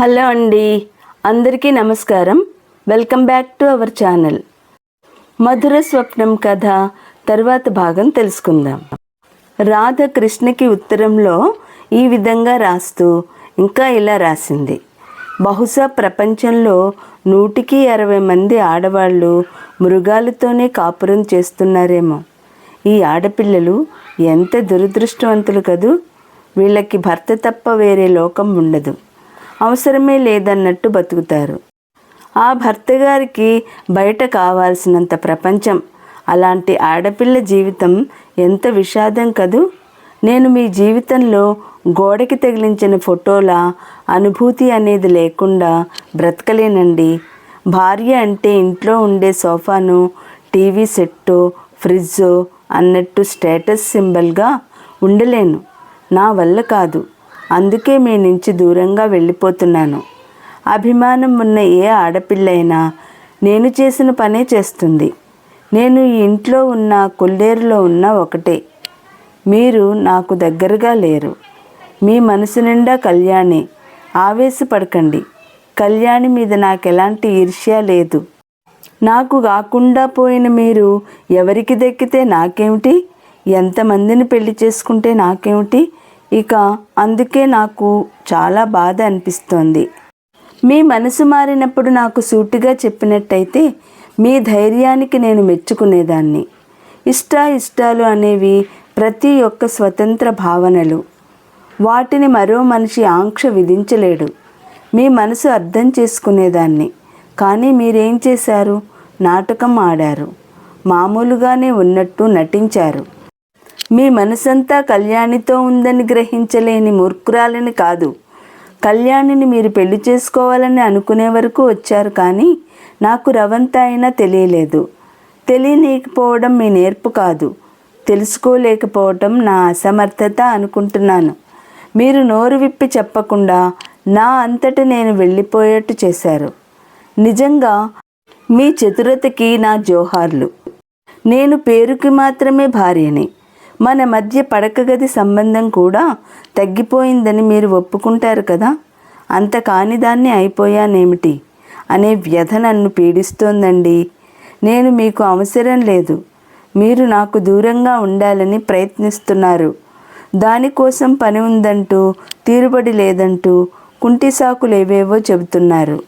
Hello అండి అందరికీ నమస్కారం. Welcome back to our channel. Madhura Swapnam కథ తర్వాత భాగం తెలుసుకుందాం. రాధ కృష్ణకి ఉత్తరంలో ఈ విధంగా రాస్తూ ఇంకా ఇలా రాసింది. బహుశా ప్రపంచంలో నూటికి అరవై మంది ఆడవాళ్ళు మృగాలతోనే కాపురం చేస్తున్నారేమో. ఈ ఆడపిల్లలు ఎంత దురదృష్టవంతులు కదూ? వీళ్ళకి భర్త తప్ప వేరే లోకం ఉండదు. అవసరమే లేదన్నట్టు బతుకుతారు. ఆ భర్త గారికి బయట కావాల్సినంత ప్రపంచం అలాంటి ఆడపిల్ల జీవితం ఎంత విషాదం కదూ? నేను మీ జీవితంలో గోడకి తగిలించిన ఫోటోల అనుభూతి అనేది లేకుండా బ్రతకలేనండి. భార్య అంటే ఇంట్లో ఉండే సోఫాను టీవీ సెట్టు ఫ్రిడ్జు అన్నట్టు స్టేటస్ సింబల్గా ఉండలేను. నా వల్ల కాదు. అందుకే మీ నుంచి దూరంగా వెళ్ళిపోతున్నాను. అభిమానం ఉన్న ఏ ఆడపిల్లైనా నేను చేసిన పనే చేస్తుంది. నేను ఈ ఇంట్లో ఉన్న కొల్లేరులో ఉన్న ఒకటే. మీరు నాకు దగ్గరగా లేరు. మీ మనసు నిండా కళ్యాణి. ఆవేశపడకండి. కళ్యాణి మీద నాకు ఎలాంటి ఈర్ష్య లేదు. నాకు కాకుండా పోయిన మీరు ఎవరికి దక్కితే నాకేమిటి? ఎంతమందిని పెళ్ళి చేసుకుంటే నాకేమిటి? ఇక అందుకే నాకు చాలా బాధ అనిపిస్తోంది. మీ మనసు మారినప్పుడు నాకు సూటిగా చెప్పినట్టయితే మీ ధైర్యానికి నేను మెచ్చుకునేదాన్ని. ఇష్ట ఇష్టాలు అనేవి ప్రతి ఒక్క స్వతంత్ర భావనలు. వాటిని మరో మనిషి ఆంక్ష విధించలేడు. మీ మనసు అర్థం చేసుకునేదాన్ని. కానీ మీరేం చేశారు? నాటకం ఆడారు. మామూలుగానే ఉన్నట్టు నటించారు. మీ మనసంతా కళ్యాణితో ఉందని గ్రహించలేని మూర్ఖురాలని కాదు. కళ్యాణిని మీరు పెళ్ళి చేసుకోవాలని అనుకునే వరకు వచ్చారు కానీ నాకు రవంత అయినా తెలియలేదు. తెలియలేకపోవడం మీ నేర్పు కాదు. తెలుసుకోలేకపోవటం నా అసమర్థత అనుకుంటున్నాను. మీరు నోరు విప్పి చెప్పకుండా నా అంతట నేను వెళ్ళిపోయేట్టు చేశారు. నిజంగా మీ చతురతకి నా జోహార్లు. నేను పేరుకి మాత్రమే భార్యని. మన మధ్య పడక గది సంబంధం కూడా తగ్గిపోయిందని మీరు ఒప్పుకుంటారు కదా? అంత కాని దాన్ని అయిపోయానేమిటి? అనే వ్యధ నన్ను పీడిస్తోందండి. నేను మీకు అవసరం లేదు. మీరు నాకు దూరంగా ఉండాలని ప్రయత్నిస్తున్నారు. దానికోసం పని ఉందంటూ తీరుబడి లేదంటూ కుంటి సాకులేవేవో చెబుతున్నారు.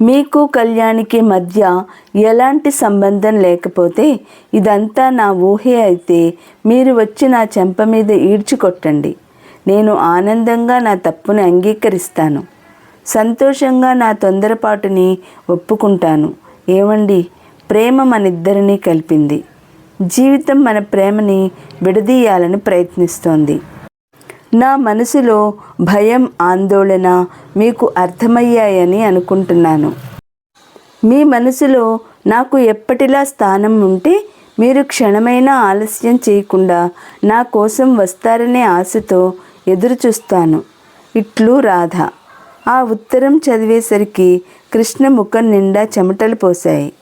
మీకు కళ్యాణికి మధ్య ఎలాంటి సంబంధం లేకపోతే ఇదంతా నా ఊహే అయితే మీరు వచ్చి నా చెంప మీద ఈడ్చుకొట్టండి నేను ఆనందంగా నా తప్పుని అంగీకరిస్తాను. సంతోషంగా నా తొందరపాటుని ఒప్పుకుంటాను. ఏమండి ప్రేమ మనిద్దరినీ కలిపింది. జీవితం మన ప్రేమని విడదీయాలని ప్రయత్నిస్తోంది. నా మనసులో భయం ఆందోళన మీకు అర్థమయ్యాయని అనుకుంటున్నాను. మీ మనసులో నాకు ఎప్పటిలా స్థానం ఉంటే మీరు క్షణమైనా ఆలస్యం చేయకుండా నా కోసం వస్తారనే ఆశతో ఎదురుచూస్తాను. ఇట్లు రాధ. ఆ ఉత్తరం చదివేసరికి కృష్ణ ముఖం నిండా చెమటలు పోశాయి.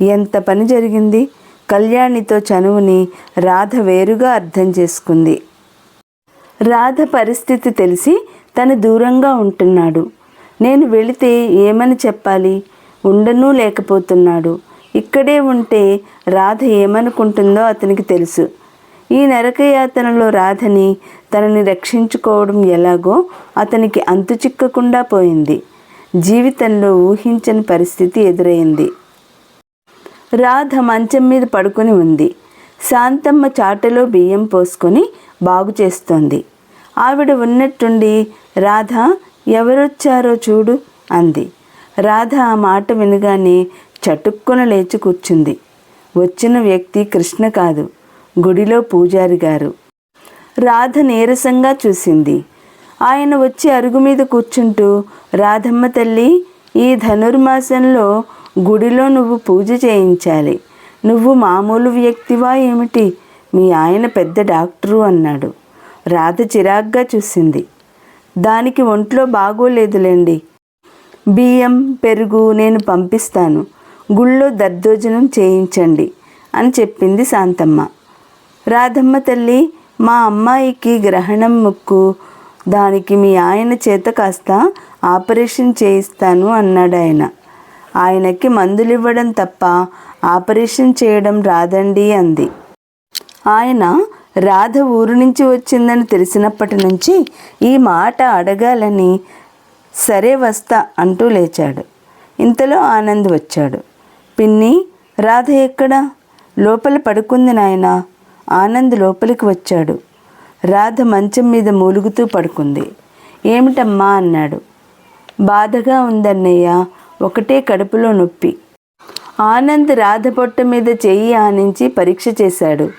ఎంత పని జరిగింది? కళ్యాణితో చనువుని రాధ వేరుగా అర్థం చేసుకుంది. రాధ పరిస్థితి తెలిసి తను దూరంగా ఉంటున్నాడు. నేను వెళితే ఏమని చెప్పాలి? ఉండను లేకపోతున్నాడు. ఇక్కడే ఉంటే రాధ ఏమనుకుంటుందో అతనికి తెలుసు. ఈ నరకయాతనలో రాధని తనని రక్షించుకోవడం ఎలాగో అతనికి అంతు చిక్కకుండా పోయింది. జీవితంలో ఊహించని పరిస్థితి ఎదురైంది. రాధ మంచం మీద పడుకొని ఉంది. శాంతమ్మ చాటలో బియ్యం పోసుకొని బాగు చేస్తోంది. ఆవిడ ఉన్నట్టుండి రాధ ఎవరొచ్చారో చూడు అంది. రాధ ఆ మాట వినగానే చటుక్కున లేచి కూర్చుంది. వచ్చిన వ్యక్తి కృష్ణ కాదు గుడిలో పూజారి గారు. రాధ నీరసంగా చూసింది. ఆయన వచ్చి అరుగు మీద కూర్చుంటూ రాధమ్మ తల్లి ఈ ధనుర్మాసంలో గుడిలో నువ్వు పూజ చేయించాలి. నువ్వు మామూలు వ్యక్తివా ఏమిటి? మీ ఆయన పెద్ద డాక్టరు అన్నాడు. రాధ చిరాగ్గా చూసింది. దానికి ఒంట్లో బాగోలేదులేండి. బియ్యం పెరుగు నేను పంపిస్తాను. గుళ్ళో దర్దోజనం చేయించండి అని చెప్పింది శాంతమ్మ. రాధమ్మ తల్లి మా అమ్మాయికి గ్రహణం ముక్కు. దానికి మీ ఆయన చేత కాస్త ఆపరేషన్ చేయిస్తాను అన్నాడు ఆయన. ఆయనకి మందులివ్వడం తప్ప ఆపరేషన్ చేయడం రాదండి అంది. ఆయన రాధ ఊరు నుంచి వచ్చిందని తెలిసినప్పటి నుంచి ఈ మాట అడగాలని సరే వస్తా అంటూ లేచాడు. ఇంతలో ఆనంద్ వచ్చాడు. పిన్ని రాధ ఎక్కడా? లోపల పడుకుంది నాయన. ఆనంద్ లోపలికి వచ్చాడు. రాధ మంచం మీద మూలుగుతూ పడుకుంది. ఏమిటమ్మా అన్నాడు. బాధగా ఉందన్నయ్య ఒకటే కడుపులో నొప్పి. ఆనంద్ రాధ పొట్ట మీద చెయ్యి ఆనించి పరీక్ష చేశాడు.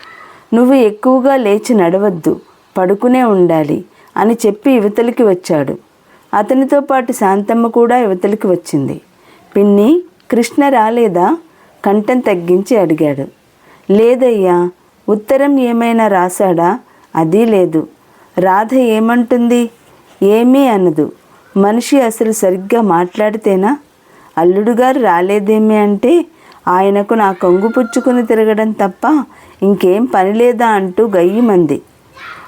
నువ్వు ఎక్కువగా లేచి నడవద్దు పడుకునే ఉండాలి అని చెప్పి యువతలికి వచ్చాడు. అతనితో పాటు శాంతమ్మ కూడా యువతలికి వచ్చింది. పిన్ని కృష్ణ రాలేదా? కంఠం తగ్గించి అడిగాడు. లేదయ్యా ఉత్తరం ఏమైనా రాశాడా? అది లేదు. రాధ ఏమంటుంది? ఏమీ అనదు. మనిషి అసలు సరిగ్గా మాట్లాడితేనా? అల్లుడు గారు రాలేదేమి అంటే ఆయనకు నా కొంగు పుచ్చుకుని తిరగడం తప్ప ఇంకేం పని లేదా అంటూ గయ్యమంది.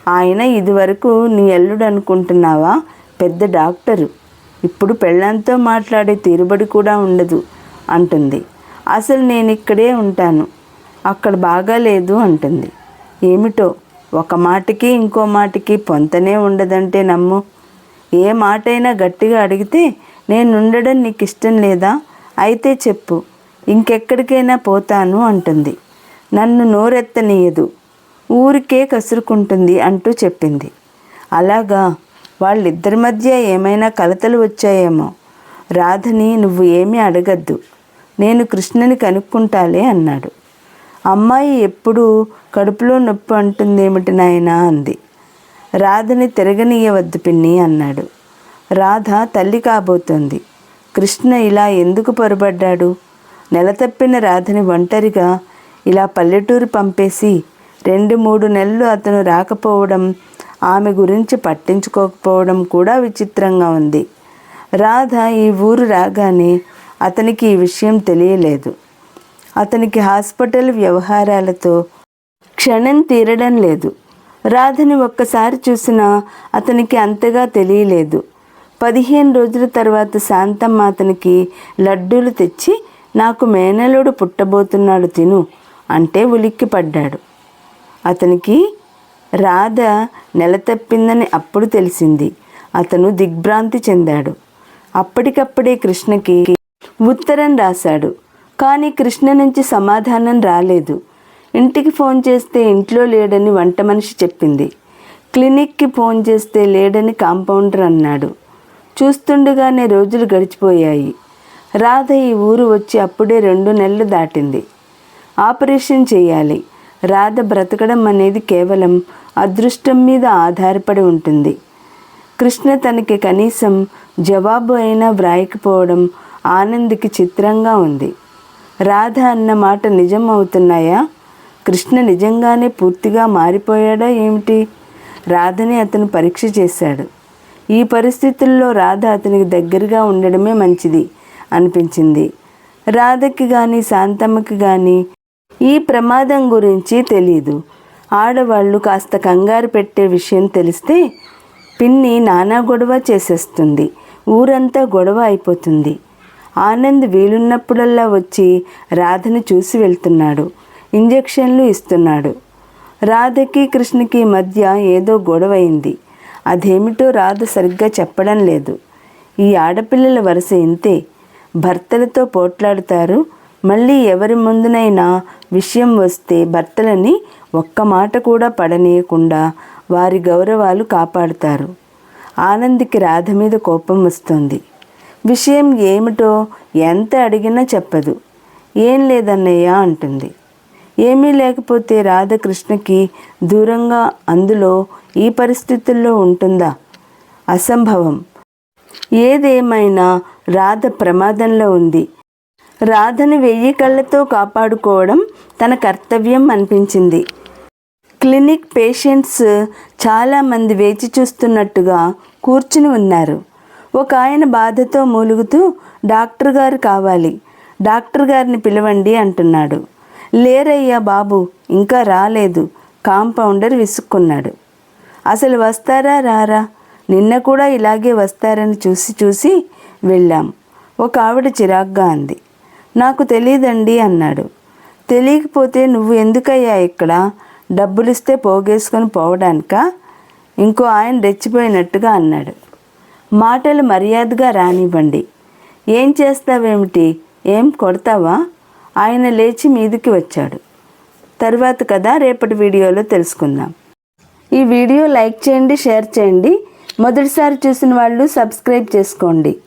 ఆయన ఇదివరకు నీ అల్లుడు అనుకుంటున్నావా పెద్ద డాక్టరు. ఇప్పుడు పెళ్ళంతో మాట్లాడే తీరుబడి కూడా ఉండదు అంటుంది. అసలు నేను ఇక్కడే ఉంటాను. అక్కడ బాగాలేదు అంటుంది. ఏమిటో? ఒక మాటకి ఇంకో మాటకి పొంతనే ఉండదంటే నమ్ము. ఏ మాటైనా గట్టిగా అడిగితే నేను ఉండడం నీకు ఇష్టం లేదా? అయితే చెప్పు. ఇంకెక్కడికైనా పోతాను అంటుంది. నన్ను నోరెత్తనీయదు. ఊరికే కసురుకుంటుంది అంటూ చెప్పింది. అలాగా వాళ్ళిద్దరి మధ్య ఏమైనా కలతలు వచ్చాయేమో. రాధని నువ్వు ఏమీ అడగద్దు. నేను కృష్ణని కనుక్కుంటాలే అన్నాడు. అమ్మాయి ఎప్పుడు కడుపులో నొప్పి అంటుందేమిటి నాయనా అంది. రాధని తిరగనీయవద్దు పిన్ని అన్నాడు. రాధ తల్లి కాబోతోంది. కృష్ణ ఇలా ఎందుకు పొరబడ్డాడు? నెల తప్పిన రాధని ఒంటరిగా ఇలా పల్లెటూరు పంపేసి రెండు మూడు నెలలు అతను రాకపోవడం ఆమె గురించి పట్టించుకోకపోవడం కూడా విచిత్రంగా ఉంది. రాధ ఈ ఊరు రాగానే అతనికి ఈ విషయం తెలియలేదు. అతనికి హాస్పిటల్ వ్యవహారాలతో క్షణం తీరడం లేదు. రాధని ఒక్కసారి చూసినా అతనికి అంతగా తెలియలేదు. పదిహేను రోజుల తర్వాత శాంతమ్మ అతనికి లడ్డూలు తెచ్చి నాకు మేనలుడు పుట్టబోతున్నాడు తిను అంటే ఉలిక్కిపడ్డాడు. అతనికి రాధ నెల తప్పిందని అప్పుడు తెలిసింది. అతను దిగ్భ్రాంతి చెందాడు. అప్పటికప్పుడే కృష్ణకి ఉత్తరం రాశాడు. కానీ కృష్ణ నుంచి సమాధానం రాలేదు. ఇంటికి ఫోన్ చేస్తే ఇంట్లో లేడని వంట మనిషి చెప్పింది. క్లినిక్కి ఫోన్ చేస్తే లేడని కాంపౌండర్ అన్నాడు. చూస్తుండగానే రోజులు గడిచిపోయాయి. రాధ ఈ ఊరు వచ్చి అప్పుడే రెండు నెలలు దాటింది. ఆపరేషన్ చేయాలి. రాధ బ్రతకడం అనేది కేవలం అదృష్టం మీద ఆధారపడి ఉంటుంది. కృష్ణ తనకి కనీసం జవాబు అయినా వ్రాయకపోవడం ఆనంద్కి చిత్రంగా ఉంది. రాధ అన్న మాట నిజం అవుతున్నాయా? కృష్ణ నిజంగానే పూర్తిగా మారిపోయాడా ఏమిటి? రాధని అతను పరీక్ష చేశాడు. ఈ పరిస్థితుల్లో రాధ అతనికి దగ్గరగా ఉండడమే మంచిది. అనిపించింది. రాధకి కానీ శాంతమ్మకి కానీ ఈ ప్రమాదం గురించి తెలీదు. ఆడవాళ్ళు కాస్త కంగారు పెట్టే విషయం తెలిస్తే పిన్ని నానా గొడవ చేసేస్తుంది. ఊరంతా గొడవ అయిపోతుంది. ఆనంద్ వీలున్నప్పుడల్లా వచ్చి రాధని చూసి వెళ్తున్నాడు. ఇంజెక్షన్లు ఇస్తున్నాడు. రాధకి కృష్ణకి మధ్య ఏదో గొడవైంది అదేమిటో రాధ సరిగ్గా చెప్పడం లేదు. ఈ ఆడపిల్లల వరుస ఇంతే. భర్తలతో పోట్లాడుతారు. మళ్ళీ ఎవరి ముందునైనా విషయం వస్తే భర్తలని ఒక్క మాట కూడా పడనీయకుండా వారి గౌరవాలు కాపాడుతారు. ఆనంద్కి రాధ మీద కోపం వస్తుంది. విషయం ఏమిటో ఎంత అడిగినా చెప్పదు. ఏం లేదన్నయ్య అంటుంది. ఏమీ లేకపోతే రాధకృష్ణకి దూరంగా అందులో ఈ పరిస్థితుల్లో ఉంటుందా? అసంభవం. ఏదేమైనా రాధ ప్రమాదంలో ఉంది. రాధను వెయ్యి కళ్ళతో కాపాడుకోవడం తన కర్తవ్యం అనిపించింది. క్లినిక్ పేషెంట్స్ చాలామంది వేచి చూస్తున్నట్టుగా కూర్చుని ఉన్నారు. ఒక ఆయన బాధతో మూలుగుతూ డాక్టర్ గారు కావాలి. డాక్టర్ గారిని పిలవండి అంటున్నాడు. లేరయ్యా బాబు ఇంకా రాలేదు. కాంపౌండర్ విసుక్కున్నాడు. అసలు వస్తారా రారా? నిన్న కూడా ఇలాగే వస్తారని చూసి చూసి వెళ్ళాం. ఒక ఆవిడ చిరాగ్గా అంది. నాకు తెలియదండి అన్నాడు. తెలియకపోతే నువ్వు ఎందుకయ్యా ఇక్కడ? డబ్బులిస్తే పోగేసుకొని పోవడానిక? ఇంకో ఆయన రెచ్చిపోయినట్టుగా అన్నాడు. మాటలు మర్యాదగా రానివ్వండి. ఏం చేస్తావేమిటి? ఏం కొడతావా? ఆయన లేచి మీదికి వచ్చాడు. తర్వాత కదా రేపటి వీడియోలో తెలుసుకుందాం. ఈ వీడియో లైక్ చేయండి షేర్ చేయండి. మొదటిసారి చూసిన వాళ్ళు సబ్స్క్రైబ్ చేసుకోండి.